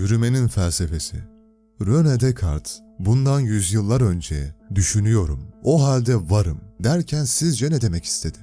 Yürümenin felsefesi. René Descartes bundan yüzyıllar önce düşünüyorum, o halde varım derken sizce ne demek istedi?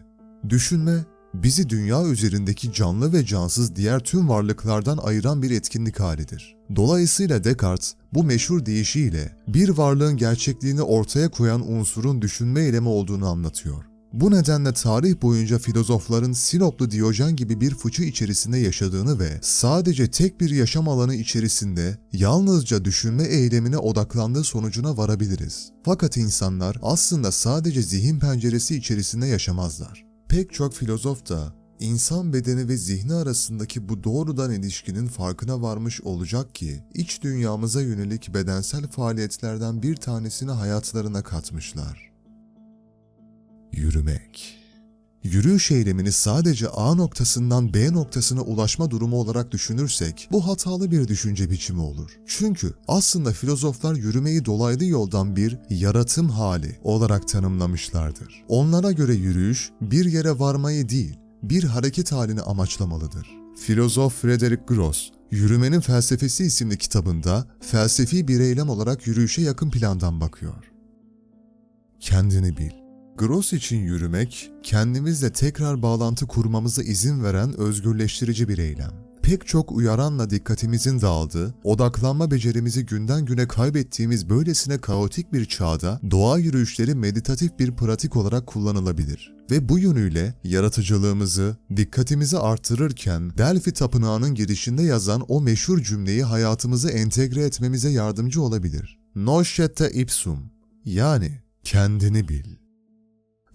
Düşünme, bizi dünya üzerindeki canlı ve cansız diğer tüm varlıklardan ayıran bir etkinlik halidir. Dolayısıyla Descartes bu meşhur deyişiyle bir varlığın gerçekliğini ortaya koyan unsurun düşünme eylemi olduğunu anlatıyor. Bu nedenle tarih boyunca filozofların Sinoplu Diyojen gibi bir fıçı içerisinde yaşadığını ve sadece tek bir yaşam alanı içerisinde yalnızca düşünme eylemine odaklandığı sonucuna varabiliriz. Fakat insanlar aslında sadece zihin penceresi içerisinde yaşamazlar. Pek çok filozof da insan bedeni ve zihni arasındaki bu doğrudan ilişkinin farkına varmış olacak ki iç dünyamıza yönelik bedensel faaliyetlerden bir tanesini hayatlarına katmışlar. Yürümek. Yürüyüş eylemini sadece A noktasından B noktasına ulaşma durumu olarak düşünürsek bu hatalı bir düşünce biçimi olur. Çünkü aslında filozoflar yürümeyi dolaylı yoldan bir yaratım hali olarak tanımlamışlardır. Onlara göre yürüyüş bir yere varmayı değil, bir hareket halini amaçlamalıdır. Filozof Frederick Gross, Yürümenin Felsefesi isimli kitabında felsefi bir eylem olarak yürüyüşe yakın plandan bakıyor. Kendini bil. Gross için yürümek, kendimizle tekrar bağlantı kurmamıza izin veren özgürleştirici bir eylem. Pek çok uyaranla dikkatimizin dağıldığı, odaklanma becerimizi günden güne kaybettiğimiz böylesine kaotik bir çağda doğa yürüyüşleri meditatif bir pratik olarak kullanılabilir. Ve bu yönüyle yaratıcılığımızı, dikkatimizi artırırken Delphi Tapınağı'nın girişinde yazan o meşhur cümleyi hayatımıza entegre etmemize yardımcı olabilir. Noscete ipsum yani kendini bil.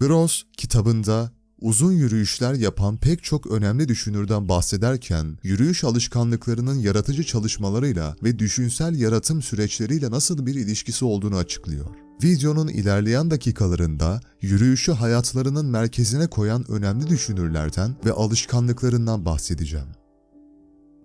Gross kitabında uzun yürüyüşler yapan pek çok önemli düşünürden bahsederken yürüyüş alışkanlıklarının yaratıcı çalışmalarıyla ve düşünsel yaratım süreçleriyle nasıl bir ilişkisi olduğunu açıklıyor. Videonun ilerleyen dakikalarında yürüyüşü hayatlarının merkezine koyan önemli düşünürlerden ve alışkanlıklarından bahsedeceğim.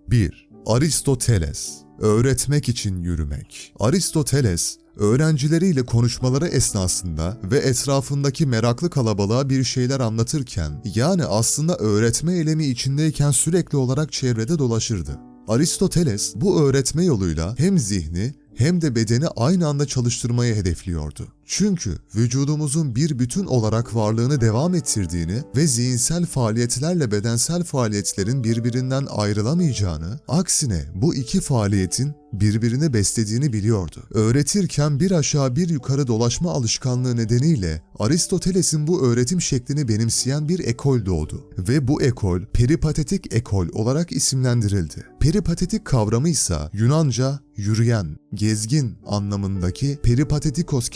1. Aristoteles Öğretmek için yürümek. Aristoteles, öğrencileriyle konuşmaları esnasında ve etrafındaki meraklı kalabalığa bir şeyler anlatırken, yani aslında öğretme eylemi içindeyken sürekli olarak çevrede dolaşırdı. Aristoteles bu öğretme yoluyla hem zihni hem de bedeni aynı anda çalıştırmayı hedefliyordu. Çünkü vücudumuzun bir bütün olarak varlığını devam ettirdiğini ve zihinsel faaliyetlerle bedensel faaliyetlerin birbirinden ayrılamayacağını, aksine bu iki faaliyetin birbirini beslediğini biliyordu. Öğretirken bir aşağı bir yukarı dolaşma alışkanlığı nedeniyle Aristoteles'in bu öğretim şeklini benimseyen bir ekol doğdu ve bu ekol peripatetik ekol olarak isimlendirildi. Peripatetik kavramı ise Yunanca yürüyen, gezgin anlamındaki peripatetikos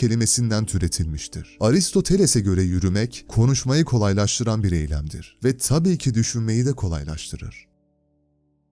kelimesinden türetilmiştir. Aristoteles'e göre yürümek, konuşmayı kolaylaştıran bir eylemdir ve tabii ki düşünmeyi de kolaylaştırır.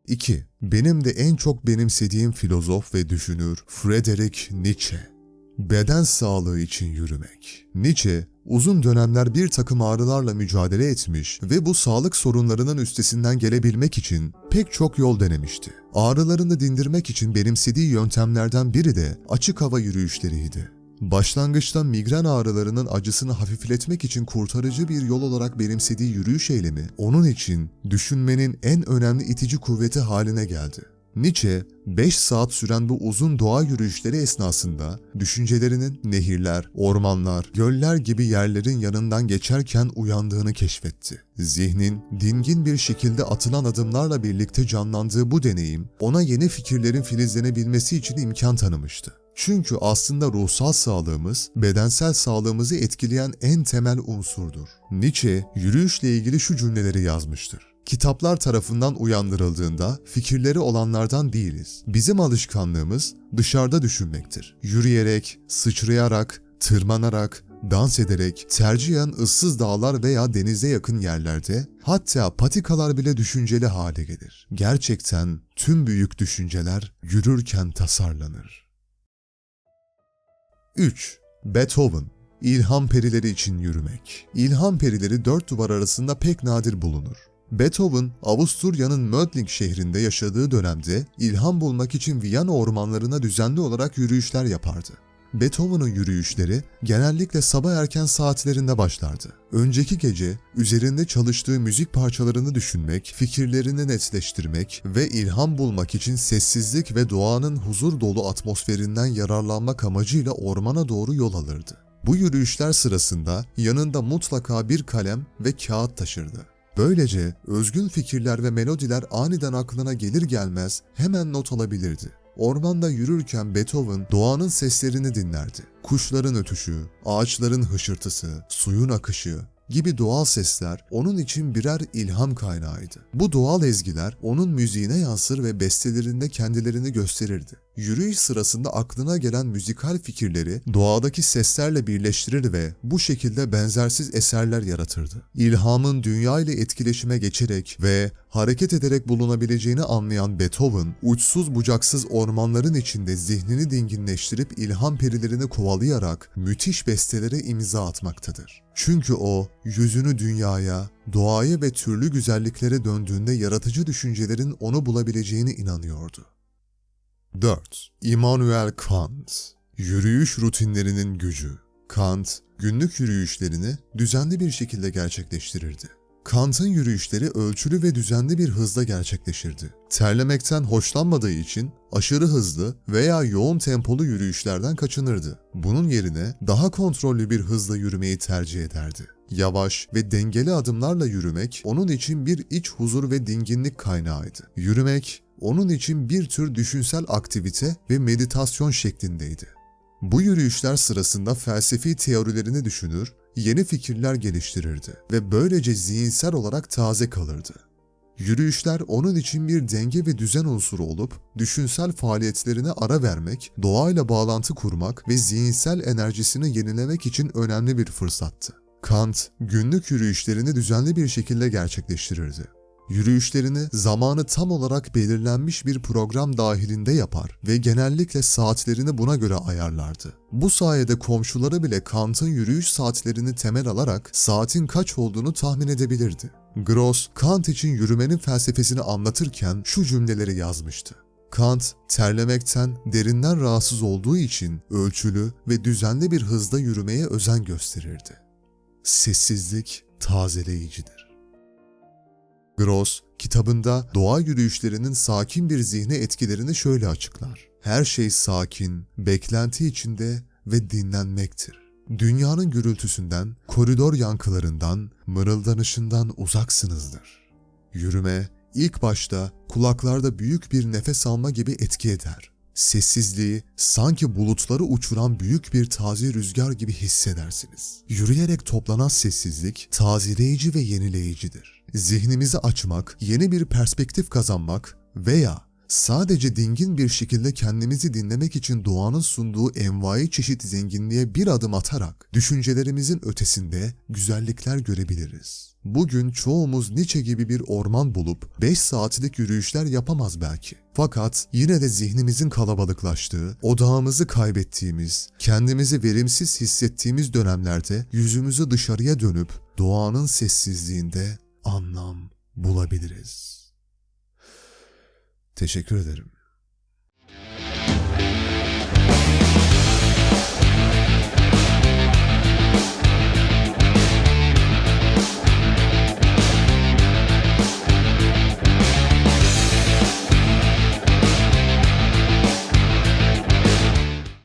2. Benim de en çok benimsediğim filozof ve düşünür Friedrich Nietzsche. Beden sağlığı için yürümek. Nietzsche, uzun dönemler bir takım ağrılarla mücadele etmiş ve bu sağlık sorunlarının üstesinden gelebilmek için pek çok yol denemişti. Ağrılarını dindirmek için benimsediği yöntemlerden biri de açık hava yürüyüşleriydi. Başlangıçta migren ağrılarının acısını hafifletmek için kurtarıcı bir yol olarak benimsediği yürüyüş eylemi, onun için düşünmenin en önemli itici kuvveti haline geldi. Nietzsche, 5 saat süren bu uzun doğa yürüyüşleri esnasında düşüncelerinin nehirler, ormanlar, göller gibi yerlerin yanından geçerken uyandığını keşfetti. Zihnin dingin bir şekilde atılan adımlarla birlikte canlandığı bu deneyim ona yeni fikirlerin filizlenebilmesi için imkan tanımıştı. Çünkü aslında ruhsal sağlığımız, bedensel sağlığımızı etkileyen en temel unsurdur. Nietzsche, yürüyüşle ilgili şu cümleleri yazmıştır. Kitaplar tarafından uyandırıldığında fikirleri olanlardan değiliz. Bizim alışkanlığımız dışarıda düşünmektir. Yürüyerek, sıçrayarak, tırmanarak, dans ederek, tercihen ıssız dağlar veya denize yakın yerlerde, hatta patikalar bile düşünceli hale gelir. Gerçekten tüm büyük düşünceler yürürken tasarlanır. 3. Beethoven İlham perileri için yürümek. İlham perileri dört duvar arasında pek nadir bulunur. Beethoven, Avusturya'nın Mödling şehrinde yaşadığı dönemde ilham bulmak için Viyana ormanlarına düzenli olarak yürüyüşler yapardı. Beethoven'ın yürüyüşleri genellikle sabah erken saatlerinde başlardı. Önceki gece üzerinde çalıştığı müzik parçalarını düşünmek, fikirlerini netleştirmek ve ilham bulmak için sessizlik ve doğanın huzur dolu atmosferinden yararlanmak amacıyla ormana doğru yol alırdı. Bu yürüyüşler sırasında yanında mutlaka bir kalem ve kağıt taşırdı. Böylece özgün fikirler ve melodiler aniden aklına gelir gelmez hemen not alabilirdi. Ormanda yürürken Beethoven doğanın seslerini dinlerdi. Kuşların ötüşü, ağaçların hışırtısı, suyun akışı gibi doğal sesler onun için birer ilham kaynağıydı. Bu doğal ezgiler onun müziğine yansır ve bestelerinde kendilerini gösterirdi. Yürüyüş sırasında aklına gelen müzikal fikirleri doğadaki seslerle birleştirir ve bu şekilde benzersiz eserler yaratırdı. İlhamın dünya ile etkileşime geçerek ve hareket ederek bulunabileceğini anlayan Beethoven, uçsuz bucaksız ormanların içinde zihnini dinginleştirip ilham perilerini kovalayarak müthiş bestelere imza atmaktadır. Çünkü o, yüzünü dünyaya, doğaya ve türlü güzelliklere döndüğünde yaratıcı düşüncelerin onu bulabileceğine inanıyordu. 4. Immanuel Kant Yürüyüş rutinlerinin gücü Kant, günlük yürüyüşlerini düzenli bir şekilde gerçekleştirirdi. Kant'ın yürüyüşleri ölçülü ve düzenli bir hızda gerçekleşirdi. Terlemekten hoşlanmadığı için aşırı hızlı veya yoğun tempolu yürüyüşlerden kaçınırdı. Bunun yerine daha kontrollü bir hızla yürümeyi tercih ederdi. Yavaş ve dengeli adımlarla yürümek onun için bir iç huzur ve dinginlik kaynağıydı. Yürümek onun için bir tür düşünsel aktivite ve meditasyon şeklindeydi. Bu yürüyüşler sırasında felsefi teorilerini düşünür, yeni fikirler geliştirirdi ve böylece zihinsel olarak taze kalırdı. Yürüyüşler onun için bir denge ve düzen unsuru olup, düşünsel faaliyetlerine ara vermek, doğayla bağlantı kurmak ve zihinsel enerjisini yenilemek için önemli bir fırsattı. Kant, günlük yürüyüşlerini düzenli bir şekilde gerçekleştirirdi. Yürüyüşlerini zamanı tam olarak belirlenmiş bir program dahilinde yapar ve genellikle saatlerini buna göre ayarlardı. Bu sayede komşuları bile Kant'ın yürüyüş saatlerini temel alarak saatin kaç olduğunu tahmin edebilirdi. Gross, Kant için yürümenin felsefesini anlatırken şu cümleleri yazmıştı. Kant, terlemekten derinden rahatsız olduğu için ölçülü ve düzenli bir hızda yürümeye özen gösterirdi. Sessizlik tazeleyicidir. Gross, kitabında doğa yürüyüşlerinin sakin bir zihne etkilerini şöyle açıklar. Her şey sakin, beklenti içinde ve dinlenmektir. Dünyanın gürültüsünden, koridor yankılarından, mırıldanışından uzaksınızdır. Yürüme, ilk başta kulaklarda büyük bir nefes alma gibi etki eder. Sessizliği sanki bulutları uçuran büyük bir taze rüzgar gibi hissedersiniz. Yürüyerek toplanan sessizlik tazeleyici ve yenileyicidir. Zihnimizi açmak, yeni bir perspektif kazanmak veya sadece dingin bir şekilde kendimizi dinlemek için doğanın sunduğu envai çeşit zenginliğe bir adım atarak düşüncelerimizin ötesinde güzellikler görebiliriz. Bugün çoğumuz Nietzsche gibi bir orman bulup 5 saatlik yürüyüşler yapamaz belki. Fakat yine de zihnimizin kalabalıklaştığı, odağımızı kaybettiğimiz, kendimizi verimsiz hissettiğimiz dönemlerde yüzümüzü dışarıya dönüp doğanın sessizliğinde anlam bulabiliriz. Teşekkür ederim.